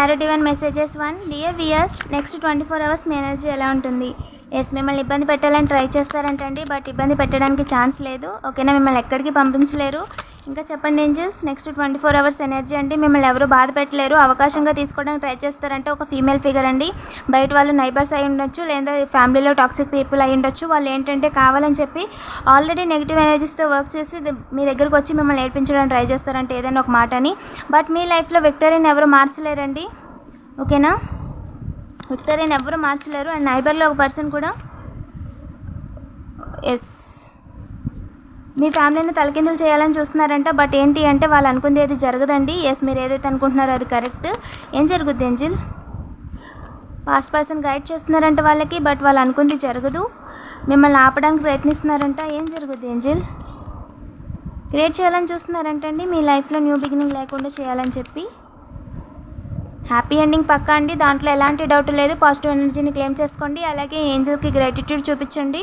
Parrot one messages one dear viewers next twenty four hours మీ energy ఎలా ఉంటుంది? Yes మిమ్మల్ని ఇబ్బంది పెట్టాలని ట్రై చేస్తారంటండి బట్ ఇబ్బంది పెట్టడానికి ఛాన్స్ లేదు. ఓకేనా మిమ్మల్ని ఎక్కడికి పంపించలేరు. ఇంకా చెప్పండి angels next twenty four hours energy అండి. మిమ్మల్ని ఎవరు బాధ పెట్టలేరు. అవకాశంగా తీసుకోవడానికి ట్రై చేస్తారంటే ఒక ఫీమేల్ ఫిగర్ అండి. బయట వాళ్ళు నైబర్స్ అయి ఉండొచ్చు లేదా ఫ్యామిలీలో టాక్సిక్ పీపుల్ అయి ఉండొచ్చు. వాళ్ళు ఏంటంటే కావాలని చెప్పి ఆల్రెడీ నెగిటివ్ ఎనర్జీస్తో వర్క్ చేసి మీ దగ్గరకు వచ్చి మిమ్మల్ని నేర్పించడానికి ట్రై చేస్తారంటే ఏదైనా ఒక మాట అని. బట్ మీ లైఫ్లో విక్టరీని ఎవరు మార్చలేరండి? ఓకేనా విక్టరీని ఎవరు మార్చలేరు? అండ్ నైబర్లో ఒక పర్సన్ కూడా? ఎస్ మీ ఫ్యామిలీని తలకిందులు చేయాలని చూస్తున్నారంట బట్ ఏంటి అంటే వాళ్ళు అనుకుంది అది జరగదండి. ఎస్ మీరు ఏదైతే అనుకుంటున్నారో అది కరెక్ట్. ఏం జరుగుద్ది ఏంజిల్ పాస్ట్ పర్సన్ గైడ్ చేస్తున్నారంట వాళ్ళకి బట్ వాళ్ళు అనుకుంది జరగదు. మిమ్మల్ని ఆపడానికి ప్రయత్నిస్తున్నారంట. ఏం జరుగుద్ది ఏంజిల్ క్రియేట్ చేయాలని చూస్తున్నారంటండి. మీ లైఫ్లో న్యూ బిగినింగ్ లేకుండా చేయాలని చెప్పి. హ్యాపీ ఎండింగ్ పక్కా అండి. దాంట్లో ఎలాంటి డౌట్ లేదు. పాజిటివ్ ఎనర్జీని క్లెయిమ్ చేసుకోండి. అలాగే ఏంజల్కి గ్రాటిట్యూడ్ చూపించండి.